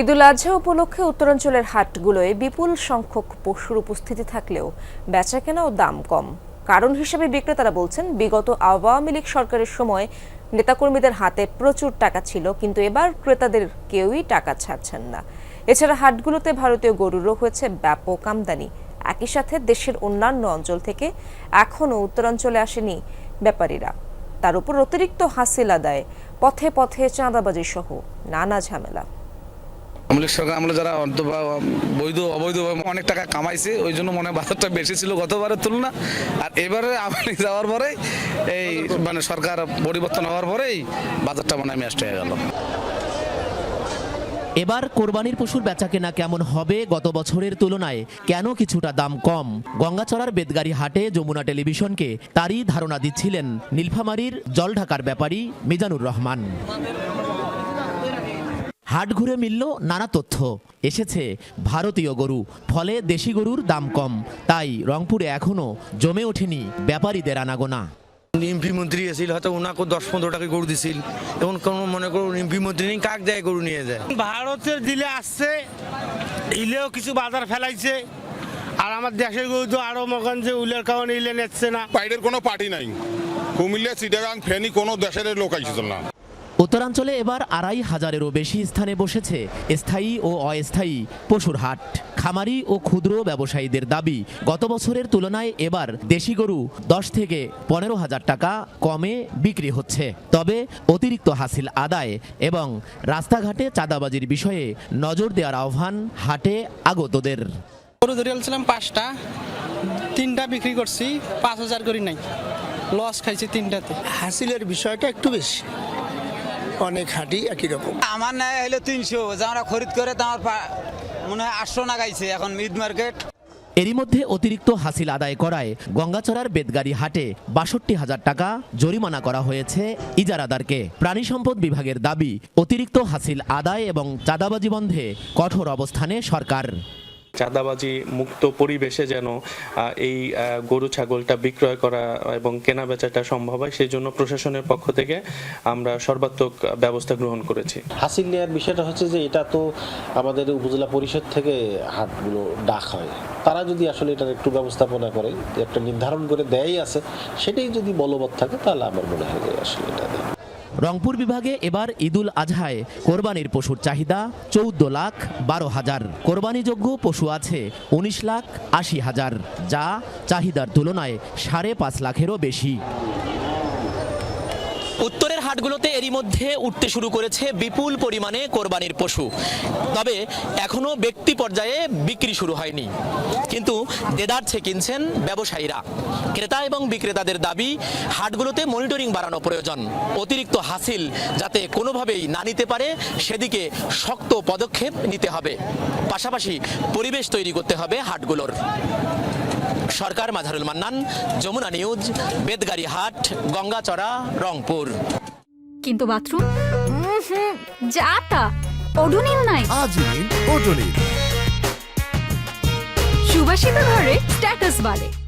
ঈদুল আজহা উপলক্ষে উত্তরাঞ্চলের হাটগুলোয় বিপুল সংখ্যক পশুর উপস্থিতি থাকলেও বেচাকেনা ও দাম কম। কারণ হিসেবে বিক্রেতারা বলছেন, বিগত আওয়ামী লীগ সরকারের সময় নেতাকর্মীদের হাতে প্রচুর টাকা ছিল, কিন্তু এবার ক্রেতাদের কেউই টাকা ছাড়ছেন না। এছাড়া হাটগুলোতে ভারতীয় গরুরও হয়েছে ব্যাপক আমদানি। একই সাথে দেশের অন্যান্য অঞ্চল থেকে এখনও উত্তরাঞ্চলে আসেনি ব্যাপারীরা। তার উপর অতিরিক্ত হাসিল আদায়, পথে পথে চাঁদাবাজি সহ নানা ঝামেলা। আমলিক সরকার আমলে যারা অথবা বৈধ, অবৈধ অনেক টাকা কামাইছে, ওই জন্য মনে হয় বাজারটা বেশি ছিল গতবারের তুলনা। আর এবারে আমলিক যাওয়ার পরে এই মানে সরকার পরিবর্তন হওয়ার পরেই বাজারটা মনে ম্যাস্ট হয়ে গেল। এবার কোরবানির পশুর বেচাকেনা কেমন হবে গত বছরের তুলনায়? কেন কিছুটা দাম কম? গঙ্গাচড়ার বেদগাড়ি হাটে যমুনা টেলিভিশনকে তারই ধারণা দিচ্ছিলেন নীলফামারীর জলঢাকার ব্যাপারী মিজানুর রহমান। হাট ঘুরে মিলল নানা তথ্য। এসেছে ভারতীয় গরু ফলে দেশি গরুর দাম কম। তাই রংপুরে এখনও জমে ওঠেনি ব্যাপারীদের আনাগোনা। এমপি মন্ত্রী এসেছিল হয়তো ওনাকে দশ পনেরো টাকা গরু দিছিল। এখন কোন মনে করুন এমপি মন্ত্রী নেই কাক দেয় গরু নিয়ে যায়? ভারতের দিলে আসছে ইলেও কিছু বাজার ফেলাইছে। আর আমার দেশের গরু তো আরও মগন যে উলের কারণে ইলে নিচ্ছে না। বাইরের কোনো পার্টি নাই। কুমিল্লা চিটাগাং ফেনী কোনো দেশের লোক আইছিল না। উত্তরাঞ্চলে এবার আড়াই হাজারেরও বেশি স্থানে বসেছে স্থায়ী ও অস্থায়ী পশুর হাট। খামারি ও ক্ষুদ্র ব্যবসায়ীদের দাবি গত বছরের তুলনায় এবার দেশি গরু দশ থেকে পনেরো হাজার টাকা কমে বিক্রি হচ্ছে। তবে অতিরিক্ত হাসিল আদায় এবং রাস্তাঘাটে চাঁদাবাজির বিষয়ে নজর দেওয়ার আহ্বান হাটে আগতদের। গরু ধরে আনছিলাম পাঁচটা তিনটা বিক্রি করছি পাঁচ হাজার করি নাই। লস খাইছি তিনটাতে। হাসিলের বিষয়টা একটু বেশি। অনেক হাঁটি একই রকম। আমার নেয় হলো তিনশো যারা খরিদ করে তো আমার মনে হয় আটশো না গাইছে এখন মিড মার্কেট। এরই মধ্যে অতিরিক্ত হাসিল আদায় করায় গঙ্গাচড়ার বেদগাড়ি হাটে বাষট্টি হাজার টাকা জরিমানা করা হয়েছে ইজারাদারকে। প্রাণী সম্পদ বিভাগের দাবি অতিরিক্ত হাসিল আদায় এবং চাঁদাবাজি বন্ধে কঠোর অবস্থানে সরকার। চাঁদাবাজি মুক্ত পরিবেশে যেন এই গরু, ছাগলটা বিক্রয় করা এবং কেনা বেচাটা সম্ভব হয়, সেই জন্য প্রশাসনের পক্ষ থেকে আমরা সর্বাত্মক ব্যবস্থা গ্রহণ করেছি। হাসিল নেওয়ার বিষয়টা হচ্ছে যে, এটা তো আমাদের উপজেলা পরিষদ থেকে হাটগুলো ডাক হয়। তারা যদি আসলে এটার একটু ব্যবস্থাপনা করে, একটা নির্ধারণ করে দেয়ই আছে, সেটাই যদি বলবৎ থাকে, তাহলে আমার মনে হয় যে আসলে এটা রংপুর বিভাগে এবার ঈদুল আজহায়। কোরবানির পশুর চাহিদা চৌদ্দ লাখ বারো হাজার। কোরবানিযোগ্য পশু আছে উনিশ লাখ আশি হাজার, যা চাহিদার তুলনায় সাড়ে পাঁচ লাখেরও বেশি। উত্তরের হাটগুলোতে এরই মধ্যে উঠতে শুরু করেছে বিপুল পরিমাণে কোরবানির পশু। তবে এখনও ব্যক্তি পর্যায়ে বিক্রি শুরু হয়নি। কিন্তু দেদারছে কিনছেন ব্যবসায়ীরা। ক্রেতা এবং বিক্রেতাদের দাবি, হাটগুলোতে মনিটরিং বাড়ানো প্রয়োজন। অতিরিক্ত হাসিল যাতে কোনোভাবেই না নিতে পারে, সেদিকে শক্ত পদক্ষেপ নিতে হবে। পাশাপাশি পরিবেশ তৈরি করতে হবে হাটগুলোর। সরকার মাঝারুল মান্নান যমুনা নিউজ বেদগাড়ি হাট গঙ্গাচড়া রংপুর। কিন্তু বাথরুম? যা তা ওডোনিল নাই। আজই ওডোনিল সুবাসিত ঘরে স্ট্যাটাস বাড়ে।